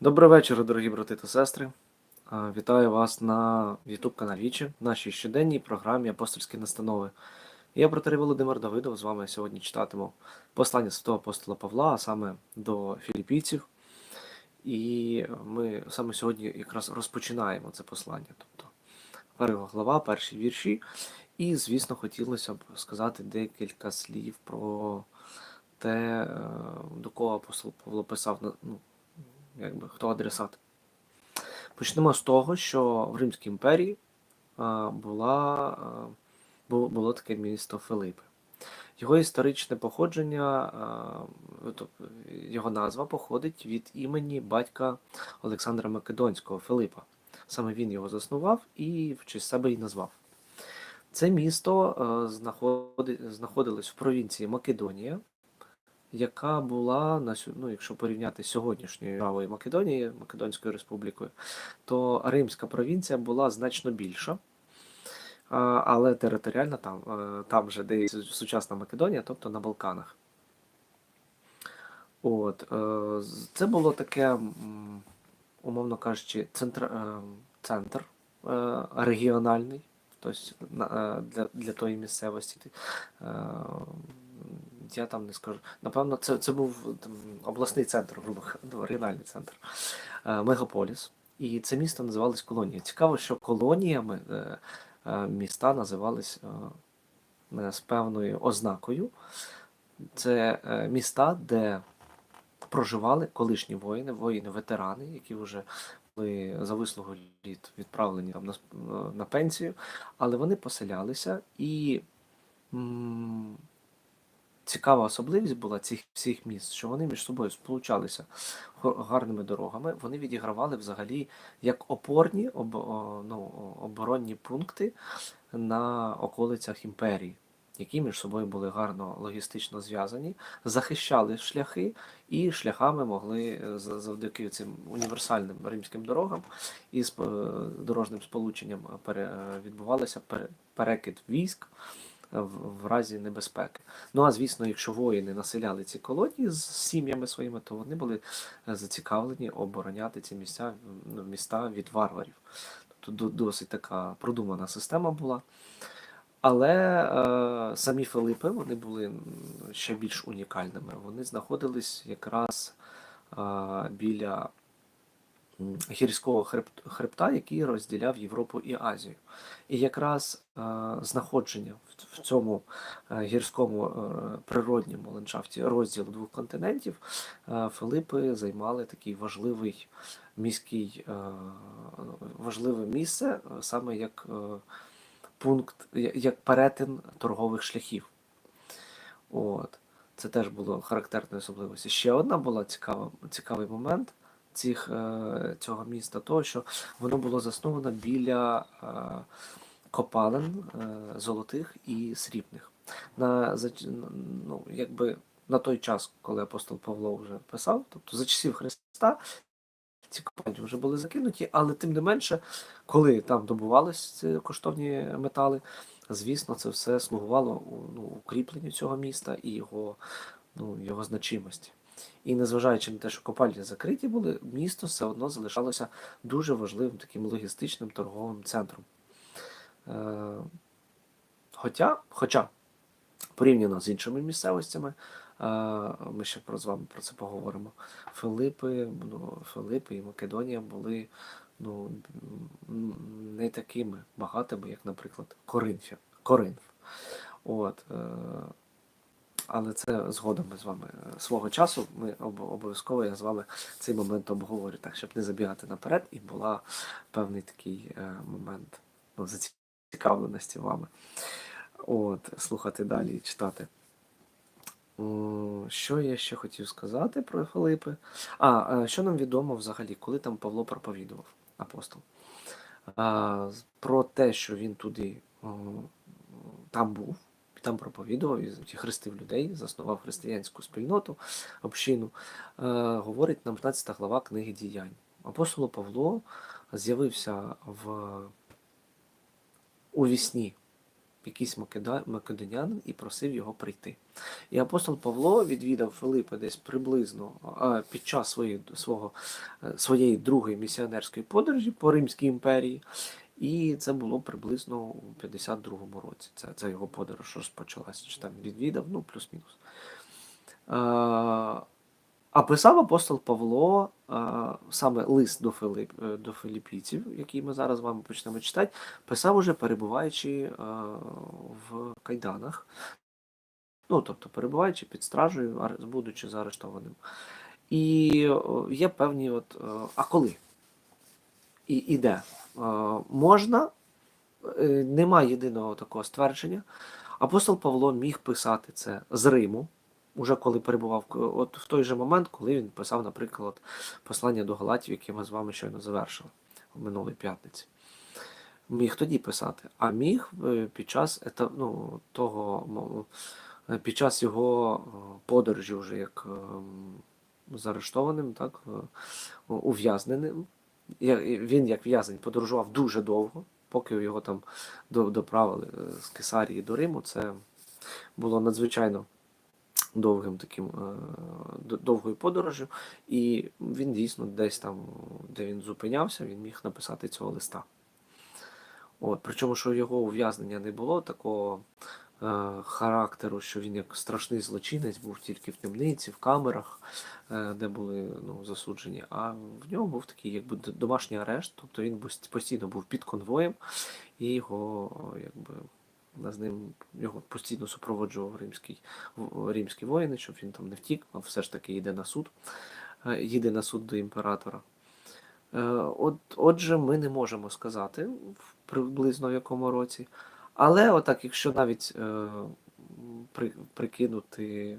Добрий вечір, дорогі брати та сестри. Вітаю вас на YouTube каналі Вічі, в нашій щоденній програмі Апостольські настанови. Я братер Володимир Давидов з вами сьогодні читатиму послання святого апостола Павла, а саме до філіппійців. І ми саме сьогодні якраз розпочинаємо це послання. Тобто перша глава, перші вірші. І, звісно, хотілося б сказати декілька слів про те, е, до кого апостол Павло писав, ну, якби хто адресат. Почнемо з того, що в Римській імперії була, було, було таке місто Филипи. Його історичне походження, тобто його назва походить від імені батька Олександра Македонського Филипа. Саме він його заснував і в честь себе і назвав. Це місто знаходилось в провінції Македонія, яка була на ну, якщо порівняти з сьогоднішньою державою Македонії, Македонською республікою, то Римська провінція була значно більша, але територіально там, е, там же, де сучасна Македонія, тобто на Балканах. От, е, це було таке, умовно кажучи, центр, е, центр регіональний, тобто для, для тої місцевості. Я там не скажу. Напевно, це, це був там, обласний центр, грубо ну, регіональний центр, е, мегаполіс. І це місто називалось колонія. Цікаво, що колоніями е, е, міста називались з певною ознакою. Це міста, де проживали колишні воїни, воїни-ветерани, які вже були за вислугу літ відправлені там на, на пенсію, але вони поселялися і. Цікава особливість була цих всіх міст, що вони між собою сполучалися гарними дорогами. Вони відігравали взагалі як опорні об, ну, оборонні пункти на околицях імперії, які між собою були гарно логістично зв'язані, захищали шляхи і шляхами могли е, завдяки цим універсальним римським дорогам і з дорожнім сполученням пере- перекид військ в, разі небезпеки. Ну а звісно, якщо воїни населяли ці колонії з сім'ями своїми, то вони були е, зацікавлені обороняти ці місця, ну, міста від варварів. Тобто досить така продумана система була. Але е, самі Филипи вони були ще більш унікальними. Вони знаходились якраз е, біля гірського хребт- хребта, який розділяв Європу і Азію. І якраз е, знаходження в, цьому е, гірському е, природньому ландшафті розділу двох континентів Филипи займали такий важливий міський важливе місце, саме як пункт, як перетин торгових шляхів. От. Це теж було характерною особливістю. Ще одна була цікава, цікавий момент цих, е, цього міста, того, що воно було засновано біля е, копалин е, золотих і срібних. На, ну, якби, на той час, коли апостол Павло вже писав, тобто за часів Христа, ці копальні вже були закинуті, але тим не менше, коли там добувались ці коштовні метали, звісно, це все слугувало ну, укріпленню цього міста і його, ну, його значимості. І незважаючи на те, що копальні закриті були, місто все одно залишалося дуже важливим таким логістичним торговим центром. Е, хоча, хоча порівняно з іншими місцевостями, е, ми ще про з вами про це поговоримо. Филипи, ну, Филипи і Македонія були ну, не такими багатими, як, наприклад, Коринфя, Коринф. От, е, але це згодом ми з вами е, свого часу. Ми об- обов'язково я з вами цей момент обговорю, так щоб не забігати наперед, і була певний такий е, момент ну, зацікавленості вами. От, слухати далі і читати. Що я ще хотів сказати про Филипи? А, е, що нам відомо взагалі, коли там Павло проповідував апостол? Про те, що він туди там був, там проповідував і хрестив людей, заснував християнську спільноту, общину, е, говорить нам 15 глава книги діянь. Апостол Павло з'явився в у вісні якийсь македонянин і просив його прийти. І апостол Павло відвідав Филипа десь приблизно під час своєї, свого, е, своєї другої місіонерської подорожі по Римській імперії. І це було приблизно у 52-му році. Це, це його подорож розпочалася. Чи там відвідав, ну, плюс-мінус. А писав апостол Павло саме лист до, Филип, е, до філіппійців, який ми зараз з вами почнемо читати, писав уже перебуваючи е, в кайданах. Ну, тобто, перебуваючи під стражею, будучи заарештованим. І є певні, от, е, а коли? І, і де? Е, Можна, е, немає єдиного такого ствердження. Апостол Павло міг писати це з Риму, уже коли перебував от в той же момент, коли він писав, наприклад, послання до Галатів, яке ми з вами щойно завершили в минулій п'ятниці. Міг тоді писати, а міг е, під час ну, того, е, під час його подорожі, вже як ем, заарештованим, так, ув'язненим. Він як в'язень подорожував дуже довго, поки його там доправили е, з Кесарії до Риму. Це було надзвичайно довгим таким е, довгою подорожю, і він дійсно десь там, де він зупинявся, він міг написати цього листа. От, причому, що його ув'язнення не було такого характеру, що він як страшний злочинець був тільки в темниці, в камерах, е, де були ну, засуджені. А в нього був такий якби домашній арешт, тобто він постійно був під конвоєм, і його якби. З ним його постійно супроводжував римський, римські воїни, щоб він там не втік, а все ж таки йде на суд, е, їде на суд до імператора. Е, От, отже, ми не можемо сказати приблизно в якому році. Але отак, якщо навіть е, при, прикинути,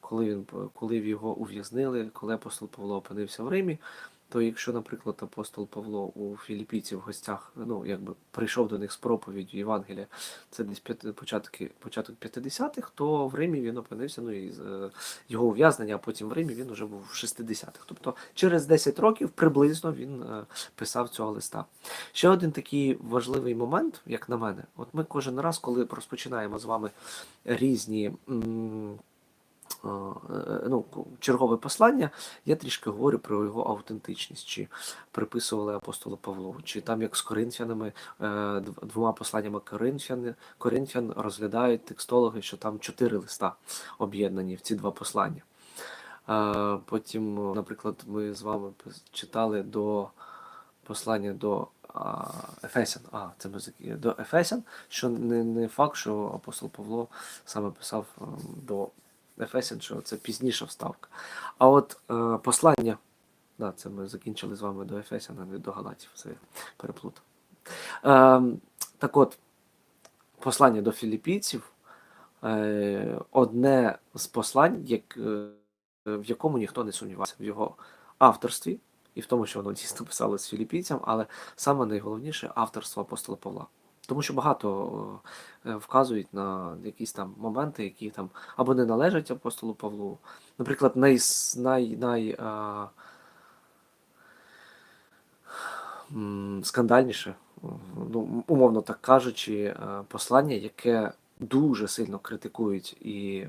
коли, він, коли його ув'язнили, коли апостол Павло опинився в Римі, то якщо, наприклад, апостол Павло у Філіппійців в гостях, ну, якби прийшов до них з проповіддю Євангелія, це десь початки, початок 50-х, то в Римі він опинився, ну і е, його ув'язнення, а потім в Римі він вже був в 60-х. Тобто через 10 років приблизно він е, писав цього листа. Ще один такий важливий момент, як на мене, от ми кожен раз, коли розпочинаємо з вами різні. м, Ну, чергове послання, я трішки говорю про його автентичність, чи приписували апостолу Павлу, чи там як з коринфянами, е, двома посланнями коринфян, розглядають текстологи, що там чотири листа об'єднані в ці два послання. Е, Потім, наприклад, ми з вами читали до послання до Ефесян. А, це ми зак- до Ефесян, що не, не факт, що апостол Павло саме писав ем, до Ефесян, що це пізніша вставка. А от е, послання, да, це ми закінчили з вами до Ефесян, а не до Галатів, це я переплутав. Ем, так от, послання до філіппійців е, одне з послань, як, е, в якому ніхто не сумнівався в його авторстві і в тому, що воно дійсно писалось філіппійцям, але саме найголовніше авторство апостола Павла. Тому що багато е, вказують на якісь там моменти, які там або не належать апостолу Павлу. Наприклад, най, най, най, а, скандальніше, ну, умовно так кажучи, е, послання, яке дуже сильно критикують і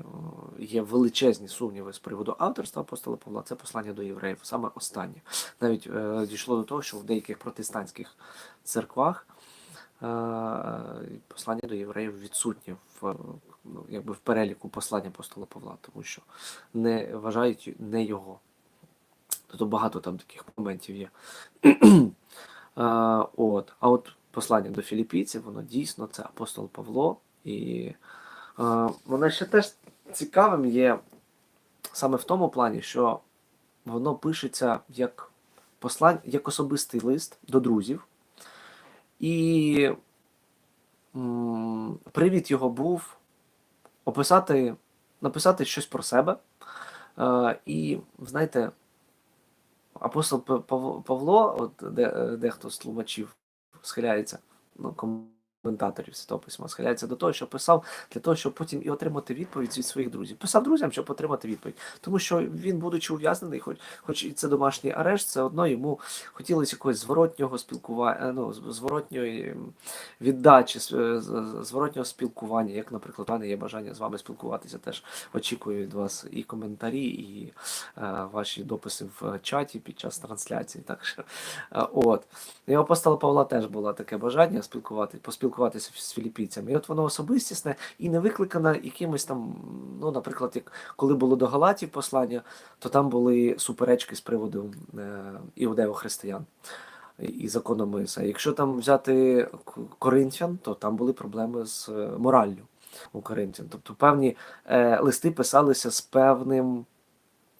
є величезні сумніви з приводу авторства апостола Павла, це послання до євреїв, саме останнє. Навіть е, дійшло до того, що в деяких протестантських церквах е, послання до євреїв відсутнє в, ну, якби в переліку послання апостола Павла, тому що не вважають не його. Тобто багато там таких моментів є. А, от. а от послання до філіппійців, воно дійсно це апостол Павло. І а, воно ще теж цікавим є саме в тому плані, що воно пишеться як послання, як особистий лист до друзів. І м, привід його був описати, написати щось про себе. Е, і, знаєте, апостол Павло, от де, дехто з тлумачів схиляється, ну, кому коментаторів Святого Письма схиляється до того, що писав для того, щоб потім і отримати відповідь від своїх друзів. Писав друзям, щоб отримати відповідь. Тому що він, будучи ув'язнений, хоч, хоч і це домашній арешт, це одно йому хотілося якогось зворотнього спілкування, ну, зворотньої віддачі, з- зворотнього спілкування. Як, наприклад, мене є бажання з вами спілкуватися, теж очікую від вас і коментарі, і е, ваші дописи в чаті під час трансляції. Так що, е, от. І у апостола Павла теж було таке бажання спілкувати, поспілкуватися з філіппійцями. І от воно особистісне і не викликане якимось там, ну, наприклад, як коли було до Галатів послання, то там були суперечки з приводу е, іудео-християн і законом Моїса. Якщо там взяти К- Коринфян, то там були проблеми з е, мораллю у Коринфян. Тобто певні е, листи писалися з певним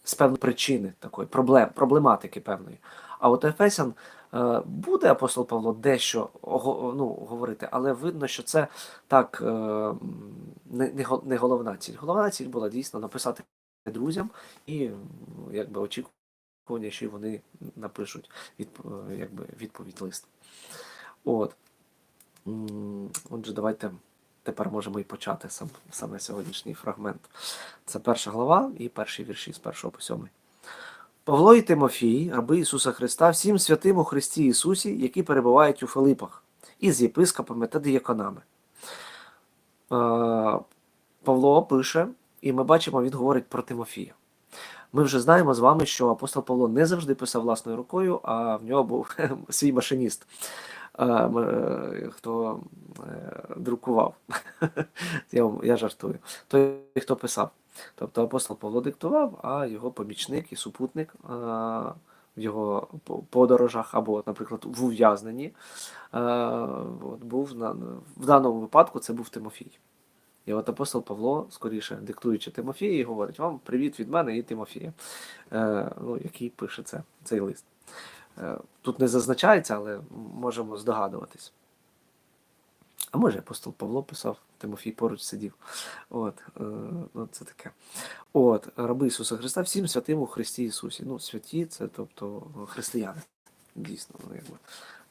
з певної причини такої проблем, проблематики певної. А от Ефесян буде апостол Павло дещо ну, говорити, але видно, що це так е, не, не, го- не головна ціль. Головна ціль була дійсно написати друзям і якби очікування, що вони напишуть е, якби, відповідь лист. От. Отже, давайте тепер можемо і почати сам, саме сьогоднішній фрагмент. Це перша глава і перші вірші з першого по сьомий. Павло і Тимофій, раби Ісуса Христа, всім святим у Христі Ісусі, які перебувають у Филипах, із єпископами та діяконами. Павло пише, і ми бачимо, він говорить про Тимофія. Ми вже знаємо з вами, що апостол Павло не завжди писав власною рукою, а в нього був свій машиніст, е, хто е, друкував. я жартую. Той, хто писав. От апостол Павло диктував, а його помічник і супутник в його подорожах або, наприклад, в ув'язненні був в даному випадку це був Тимофій. І от апостол Павло, скоріше диктуючи Тимофії, говорить вам привіт від мене і Тимофія, е, ну, який пише це, цей лист. Е, тут не зазначається, але можемо здогадуватись. А може, апостол Павло писав, Тимофій поруч сидів. От, е, ну, це таке. От, раби Ісуса Христа, всім святим у Христі Ісусі. Ну, святі це тобто християни. Дійсно, ну, якби,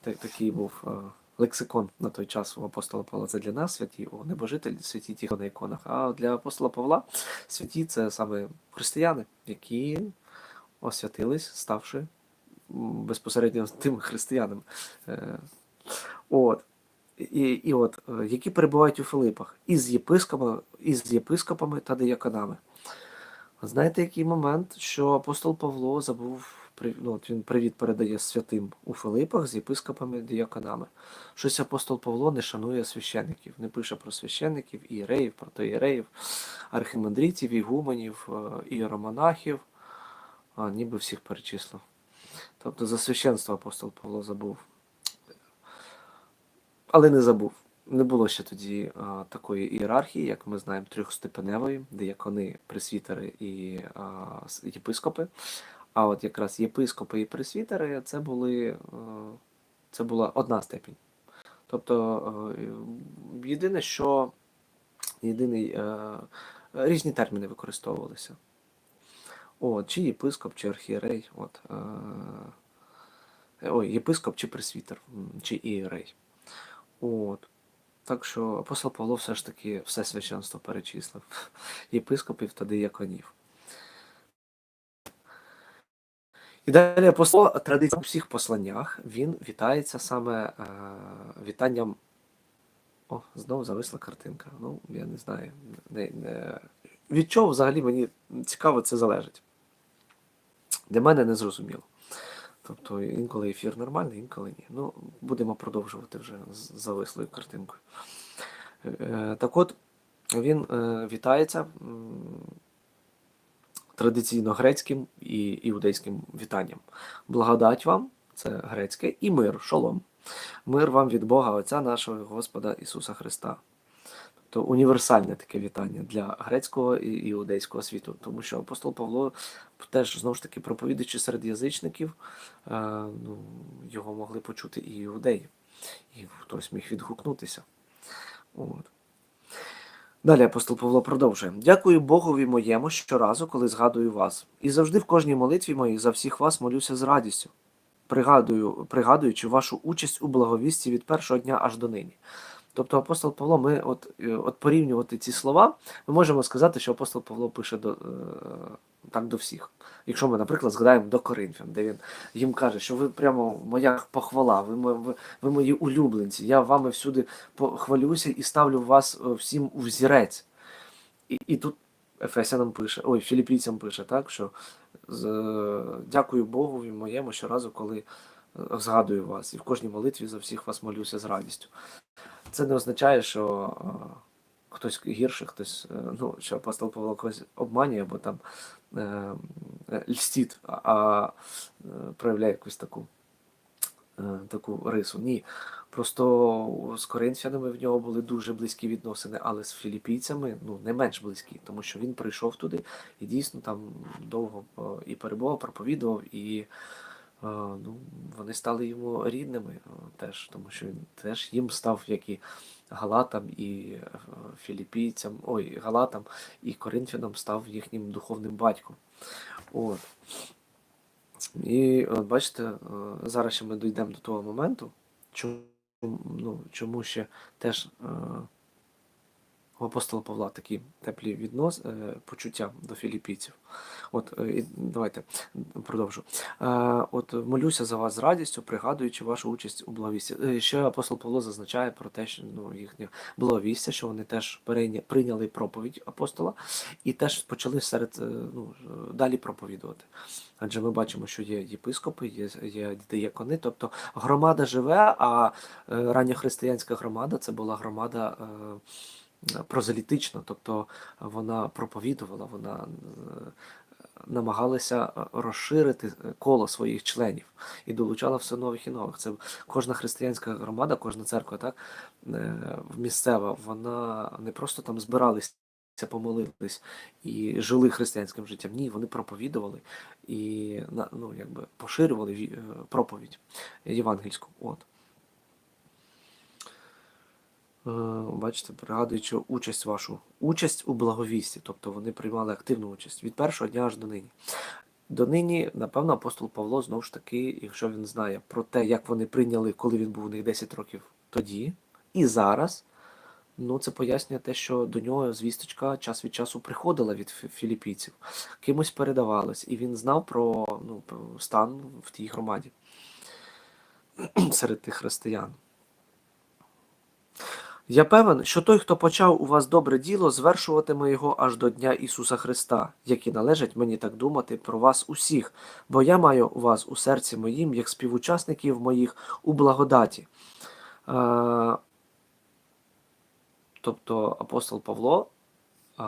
так, такий був е, лексикон на той час у апостола Павла. Це для нас святі, у небожителі святі ті, хто на іконах. А для апостола Павла святі це саме християни, які освятились, ставши безпосередньо тими християнами. Е, От. І, і от, е, які перебувають у Филипах із єпископами, із єпископами та дияконами. Знаєте, який момент, що апостол Павло забув, ну, от він привіт передає святим у Филипах з єпископами діяконами. Щось апостол Павло не шанує священників, не пише про священників, ієреїв, протоієреїв, архимандритів, ігуменів, е, іеромонахів, а, ніби всіх перечислив. Тобто за священство апостол Павло забув. Але не забув. Не було ще тоді а, такої ієрархії, як ми знаємо, трьохстепеневої, диякони, пресвітери і а, єпископи. А от якраз єпископи і пресвітери це були е, це була одна степінь. Тобто е, єдине, що єдиний, е, різні терміни використовувалися. От, чи єпископ, чи архієрей, от, е, ой, єпископ чи пресвітер, чи ієрей. От. Так що апостол Павло все ж таки все священство перечислив єпископів та дияконів. І далі апостол традиція у всіх посланнях він вітається саме е, вітанням. О, знову зависла картинка. Ну, я не знаю. Не, не... Від чого взагалі мені цікаво це залежить. Для мене не зрозуміло. Тобто інколи ефір нормальний, інколи ні. Ну, будемо продовжувати вже з завислою картинкою. Е, Так от, він е, вітається традиційно грецьким і іудейським вітанням. Благодать вам, це грецьке, і мир, шолом. Мир вам від Бога Отця нашого Господа Ісуса Христа. Тобто універсальне таке вітання для грецького і іудейського світу, тому що апостол Павло теж знову ж таки проповідуючи серед язичників, е, ну, його могли почути і іудеї, і хтось міг відгукнутися. От. Далі апостол Павло продовжує: Дякую Богові моєму щоразу, коли згадую вас, і завжди в кожній молитві моїй за всіх вас молюся з радістю, пригадую, пригадуючи вашу участь у благовісті від першого дня аж до нині. Тобто апостол Павло, ми от, е, от порівнювати ці слова, ми можемо сказати, що апостол Павло пише до, е, так до всіх. Якщо ми, наприклад, згадаємо до Коринфян, де він їм каже, що ви прямо моя похвала, ви, ви, ви мої улюбленці, я вами всюди хвалюся і ставлю вас е, всім у взірець. І, і тут Ефесянам пише, ой, філіппійцям пише, так, що з, дякую Богу моєму щоразу, коли згадую вас, і в кожній молитві за всіх вас молюся з радістю. Це не означає, що е, хтось гірший, хтось, е, ну, що апостол Павло когось обманює або там е, льстить, а, проявляє якусь таку, таку рису. Ні. Просто з коринфянами в нього були дуже близькі відносини, але з філіппійцями ну, не менш близькі, тому що він прийшов туди і дійсно там довго і перебував, проповідував, і ну, вони стали йому рідними е, теж, тому що він теж їм став, як і Галатам, і е, філіппійцям, ой, Галатам і Коринфянам став їхнім духовним батьком. От. І от бачите, е, зараз ще ми дійдемо до того моменту, чому, ну, чому ще теж е, у апостола Павла такі теплі віднос, е, почуття до філіппійців. От е, і давайте продовжу. Е, от молюся за вас з радістю, пригадуючи вашу участь у благовісті. Ще апостол Павло зазначає про те, що ну, їхнє благовістя, що вони теж прийняли проповідь апостола і теж почали серед ну, далі проповідувати. Адже ми бачимо, що є єпископи, є, є диякони, тобто громада живе, а е, ранньохристиянська громада це була громада. Е, Прозелітична, тобто вона проповідувала, вона е, намагалася е, розширити коло своїх членів і долучала все нових і нових. Це кожна християнська громада, кожна церква, так е, місцева, вона не просто там збиралися. Помолились і жили християнським життям. Ні, вони проповідували і ну, якби поширювали е, проповідь євангельську. От. Е, Бачите, пригадуючи участь вашу, участь у благовісті, тобто вони приймали активну участь від першого дня аж до нині. Донині, напевно, апостол Павло знову ж таки, якщо він знає про те, як вони прийняли, коли він був у них 10 років тоді і зараз, ну це пояснює те, що до нього звісточка час від часу приходила від фі- філіппійців, кимось передавалась, і він знав про ну, стан в тій громаді серед тих християн. Я певен, що той, хто почав у вас добре діло, звершуватиме його аж до Дня Ісуса Христа, як і належить мені так думати про вас усіх, бо я маю вас у серці моїм, як співучасників моїх у благодаті. Е, тобто апостол Павло е,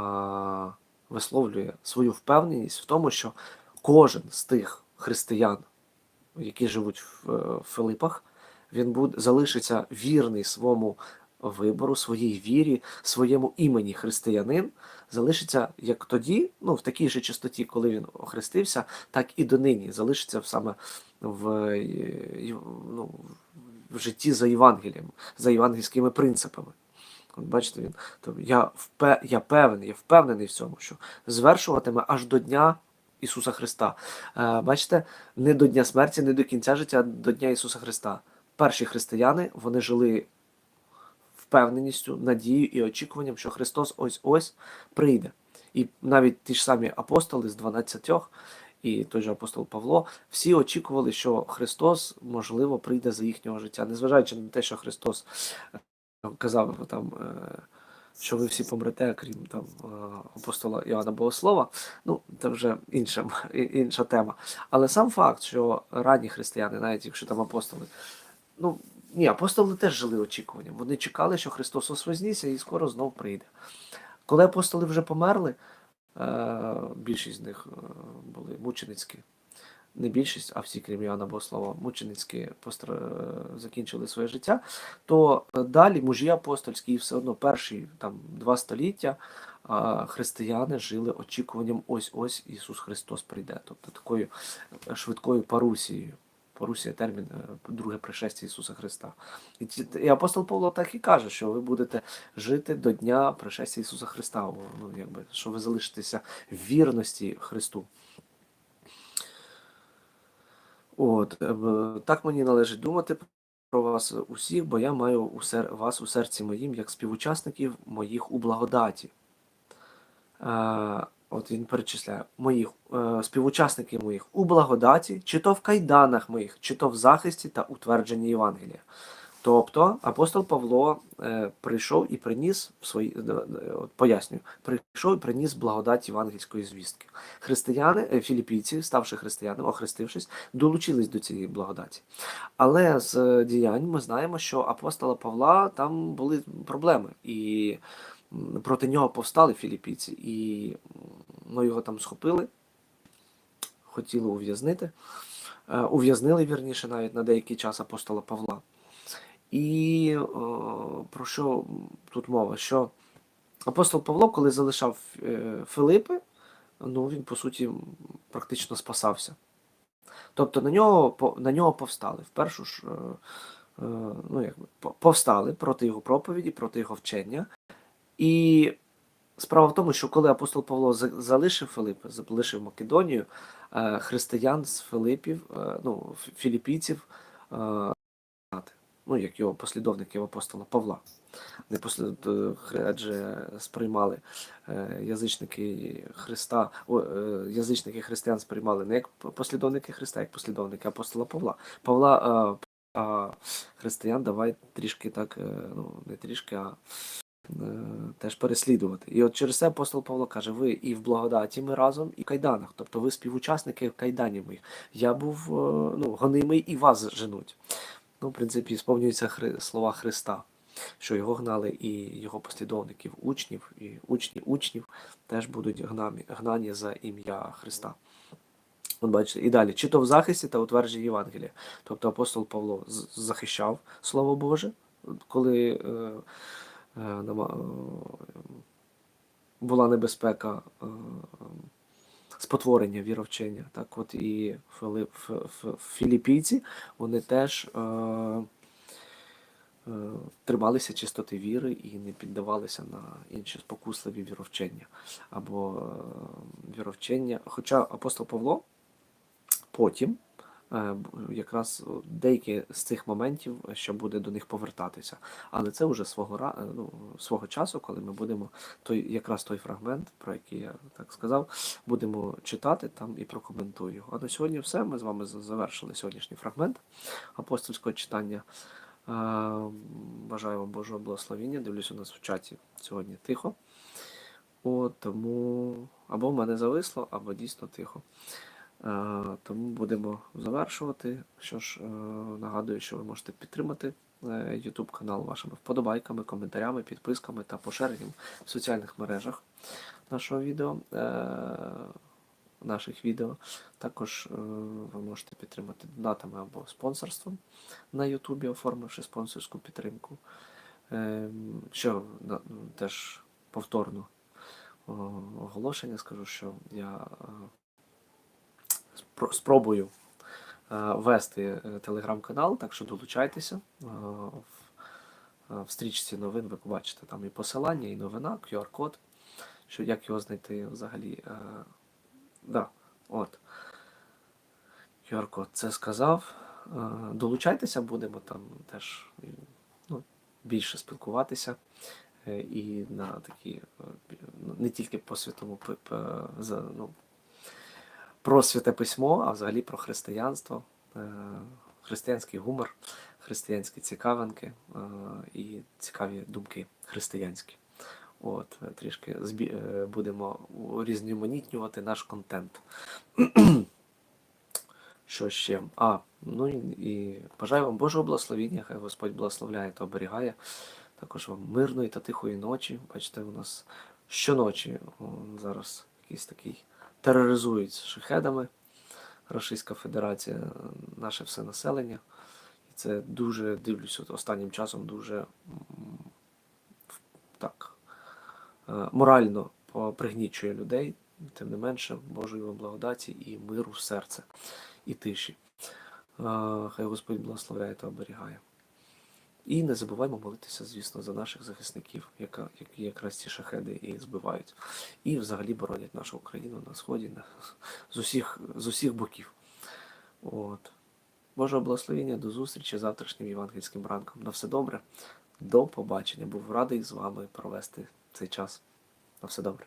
висловлює свою впевненість в тому, що кожен з тих християн, які живуть в е, Филипах, він буде залишиться вірний своєму вибору, своїй вірі, своєму імені християнин, залишиться як тоді, ну в такій же чистоті, коли він охрестився, так і донині залишиться саме в, ну, в житті за Євангелієм, за євангельськими принципами. Бачите, він то я впе, я певний, я впевнений в цьому, що звершуватиме аж до дня Ісуса Христа. Е, бачите, не до дня смерті, не до кінця життя, а до дня Ісуса Христа. Перші християни вони жили впевненістю, надією і очікуванням, що Христос ось ось прийде. І навіть ті ж самі апостоли з 12 і той же апостол Павло, всі очікували, що Христос, можливо, прийде за їхнього життя, незважаючи на те, що Христос е, казав там, е, що ви всі помрете, крім там е, апостола Іоанна Богослова. Ну, це вже інша, інша тема. Але сам факт, що ранні християни, навіть якщо там апостоли, ну ні, апостоли теж жили очікуванням. Вони чекали, що Христос вознісся і скоро знов прийде. Коли апостоли вже померли, е, більшість з них е, були мученицькі. Не більшість, а всі, крім Іоанна Богослова, мученицькі закінчили своє життя, то е, далі мужі апостольські, і все одно перші там два століття християни жили очікуванням ось-ось Ісус Христос прийде. Тобто такою швидкою парусією. Парусія термін е, друге пришестя Ісуса Христа. І, апостол Павло так і каже, що ви будете жити до дня пришестя Ісуса Христа. Ну, якби, що ви залишитеся в вірності Христу. От, е, так мені належить думати про вас усіх, бо я маю вас у серці моїм як співучасників моїх у благодаті. От він перечисляє моїх е, співучасників моїх у благодаті, чи то в кайданах моїх, чи то в захисті та утвердженні Євангелія. Тобто апостол Павло е, прийшов і приніс свої е, от пояснюю, прийшов і приніс благодать євангельської звістки. Християни, е, філіппійці, ставши християнами, охрестившись, долучились до цієї благодаті. Але з е, діянь ми знаємо, що апостола Павла там були проблеми, і проти нього повстали філіппійці, і ну, його там схопили, хотіли ув'язнити. Е, Ув'язнили вірніше навіть на деякий час апостола Павла. І о, про що тут мова? Що апостол Павло, коли залишав е, Филипи, ну він по суті практично спасався. Тобто на нього, на нього повстали. Впершу ж е, е, ну, якби, повстали проти його проповіді, проти його вчення. І справа в тому, що коли апостол Павло залишив Филипи, залишив Македонію, е, християн з Филипів, е, ну, фі- філіппійців, е, ну, як його послідовників апостола Павла. Не послід... адже сприймали язичники Христа, о, язичники християн сприймали не як послідовники Христа, як послідовники апостола Павла. Павла а християн давай трішки так, ну не трішки, а теж переслідувати. І от через це апостол Павло каже: ви і в благодаті ми разом, і в кайданах. Тобто ви співучасники кайданів моїх. Я був е, ну, гонимий і вас женуть. Ну, в принципі, сповнюються хри... слова Христа, що його гнали і його послідовників, учнів, і учні учнів теж будуть гнані, гнані за ім'я Христа. От бачите, і далі, чи то в захисті та утвердженні Євангелія. Тобто апостол Павло захищав Слово Боже, коли е, е, е, була небезпека е, спотворення віровчення. Так от і Фили- Ф- Ф- філіппійці, вони теж е, е, трималися чистоти віри і не піддавалися на інші спокусливі віровчення або е, віровчення. Хоча апостол Павло потім е, якраз деякі з цих моментів ще буде до них повертатися. Але це вже свого е, ну, свого часу, коли ми будемо той, якраз той фрагмент, про який я так сказав, будемо читати там і прокоментую його. А на сьогодні все. Ми з вами завершили сьогоднішній фрагмент апостольського читання. Е, Бажаю вам Божого благословення. Дивлюсь, у нас в чаті сьогодні тихо. От, тому або в мене зависло, або дійсно тихо. Е, Тому будемо завершувати. Що ж, е, нагадую, що ви можете підтримати е, YouTube канал вашими вподобайками, коментарями, підписками та поширенням в соціальних мережах нашого відео, наших відео. Також е, ви можете підтримати донатами або спонсорством на YouTube, оформивши спонсорську підтримку. Е, Що на- теж повторно о, оголошення скажу, що я спробую е, вести е, телеграм-канал, так що долучайтеся. Е, В, стрічці новин ви побачите там і посилання, і новина, QR-код, що як його знайти взагалі. Да, от. QR-код це сказав. Долучайтеся, будемо там теж ну, більше спілкуватися. І на такі ну, не тільки по святому ну, про святе письмо, а взагалі про християнство, е, християнський гумор, християнські цікавинки е, і цікаві думки християнські. От, е, трішки збі... будемо урізноманітнювати наш контент. Що ще? А, ну і бажаю вам Божого благословіння, хай Господь благословляє та оберігає. Також вам мирної та тихої ночі. Бачите, у нас щоночі зараз якийсь такий тероризують шахедами Російська Федерація, наше все населення. І це дуже дивлюсь от останнім часом дуже так е, морально пригнічує людей. Тим не менше, Божої вам благодаті і миру в серце і тиші. Е, Хай Господь благословляє та оберігає. І не забуваймо молитися, звісно, за наших захисників, яка, які якраз ці шахеди і збивають. І взагалі боронять нашу Україну на сході на, з, усіх, з усіх боків. От. Божого благословення, до зустрічі завтрашнім євангельським ранком. На все добре. До побачення. Був радий з вами провести цей час. На все добре.